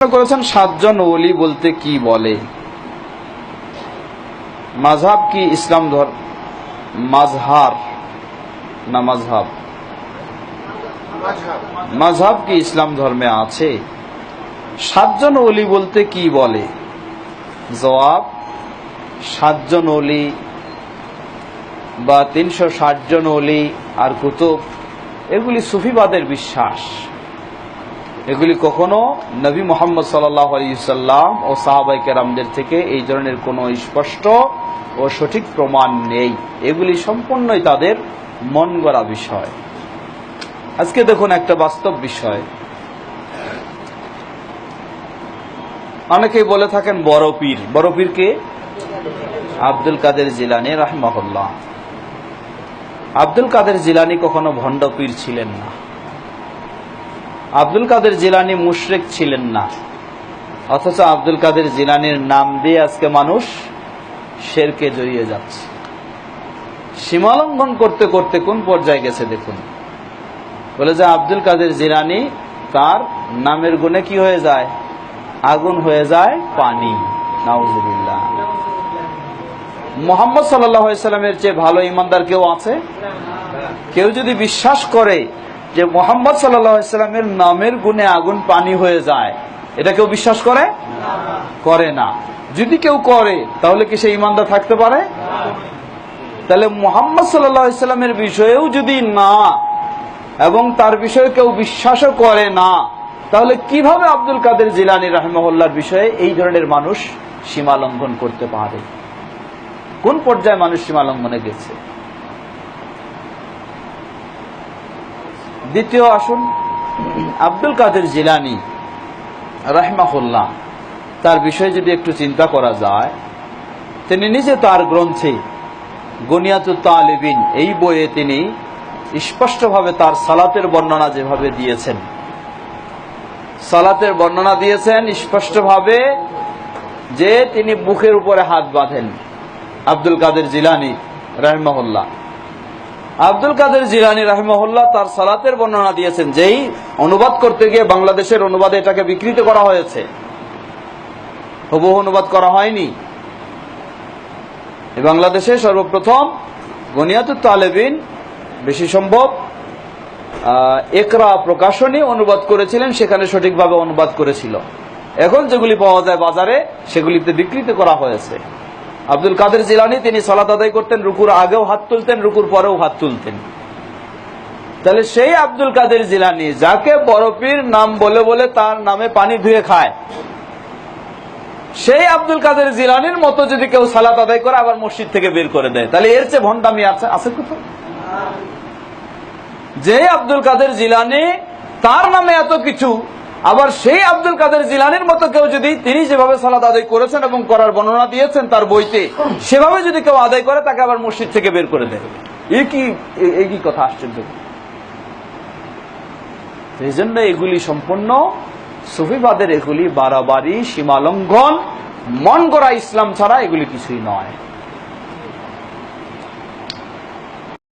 করেছেন, সাতজন ওলি বলতে কি বলে? মাঝহাব কি ইসলাম ধর মাঝহার না মাঝহাব? মাঝহাব কি ইসলাম ধর্মে আছে? সাতজন ওলি বলতে কি বলে? জবাব, সাতজন ওলি বা তিনশো ষাট জন ওলি আর কুতুব, এগুলি সুফিবাদের বিশ্বাস। এগুলি কখনো নবী মোহাম্মদ সাল্লাহ আলাইসাল্লাম ও সাহাবাই কেরামদের থেকে এই ধরনের কোনো স্পষ্ট ও সঠিক প্রমাণ নেই। এগুলি সম্পূর্ণই তাদের মন গড়া বিষয়। আজকে দেখুন একটা বাস্তব বিষয়। অনেকেই বলে থাকেন, বড় পীর। বড় পীর কে? আব্দুল কাদের জিলানি, রাহমাহুল্লাহ। আব্দুল কাদের জিলানি কখনো ভণ্ড পীর ছিলেন না। আব্দুল কাদের জিলানি মুশরেক ছিলেন না। অথচ আব্দুল কাদের জিলানির নাম দিয়ে আজকে মানুষ শেরকে জড়িয়ে যাচ্ছে। সীমালঙ্ঘন করতে করতে কোন পর্যায়ে গেছে দেখুন। বলে যে আব্দুল কাদের জিলানি তার নামের গুণে কি হয়ে যায়? আগুন হয়ে যায় পানি। নাউজুবিল্লাহ। মোহাম্মদ সাল্লামের চেয়ে ভালো ইমানদার কেউ আছে? কেউ যদি বিশ্বাস করে যে মোহাম্মদ সাল্লামের নামের গুণে আগুন পানি হয়ে যায়। এটা কেউ বিশ্বাস করে? করে না। যদি কেউ করে, তাহলে কি সে ইমানদার থাকতে পারে? তাহলে মোহাম্মদ সাল্লামের বিষয়েও যদি না, এবং তার বিষয়ে কেউ বিশ্বাসও করে না, তাহলে কীভাবে আব্দুল কাদের জিলানি রাহমহল্লার বিষয়ে এই ধরনের মানুষ সীমা লঙ্ঘন করতে পারে? কোন পর্যায়ে মানুষ সীমা লঙ্ঘনে গেছে? দ্বিতীয় আসুন, আব্দুল কাদের জিলানি, রাহমাহুল্লাহ। তার বিষয়ে যদি একটু চিন্তা করা যায়, তিনি নিজে তার গ্রন্থে গনিয়াতুল তালিবিন, এই বইয়ে তিনি স্পষ্টভাবে তার সালাতের বর্ণনা যেভাবে দিয়েছেন। সালাতের বর্ণনা দিয়েছেন স্পষ্টভাবে যে তিনি বুকের উপরে হাত বাঁধেন, আব্দুল কাদের জিলানি, রাহমাহুল্লাহ। আব্দুল কাদের জিলানি রাহমহল্লা তার সালাতের বর্ণনা দিয়েছেন, যেই অনুবাদ করতে গিয়ে বাংলাদেশের অনুবাদে এটাকে বিকৃত করা হয়েছে। হুবহু অনুবাদ করা হয়নি। বাংলাদেশে সর্বপ্রথম গনিয়াতুত তালেবিন, বেশি সম্ভব একরা প্রকাশনী অনুবাদ করেছিলেন, সেখানে সঠিকভাবে অনুবাদ করেছিল। এখন যেগুলি পাওয়া যায় বাজারে, সেগুলিতে বিকৃত করা হয়েছে। আব্দুল কাদের জিলানি, তিনি সালাত আদায় করতেন, রুকুর আগেও হাত তুলতেন, রুকুর পরেও হাত তুলতেন। তাহলে সেই আব্দুল কাদের জিলানি, যাকে বরফির নাম বলে বলে তার নামে পানি ধুয়ে খায়, সেই আব্দুল কাদের জিলানির মতো যদি কেউ সালাত আদায় করে, আবার মসজিদ থেকে বের করে দেয়। তাহলে এর চেয়ে ভণ্ডামি আছে আছে কোথাও যে আব্দুল কাদের জিলানি, তার নামে এত কিছু আবার সেই আব্দুল কাদের জিলানির মতো কেউ যদি তিনি যেভাবে সালাদ আদায় করেছেন এবং করার বর্ণনা দিয়েছেন তার বইতে, সেভাবে যদি কেউ আদায় করে, তাকে আবার মসজিদ থেকে বের করে দেয়। এ কি এই কি কথা আশ্চর্য? এই জন্য এগুলি সম্পূর্ণ সুফিবাদের এগুলি বাড়াবাড়ি, সীমালঙ্ঘন মন গড়া ইসলাম ছাড়া এগুলি কিছুই নয়।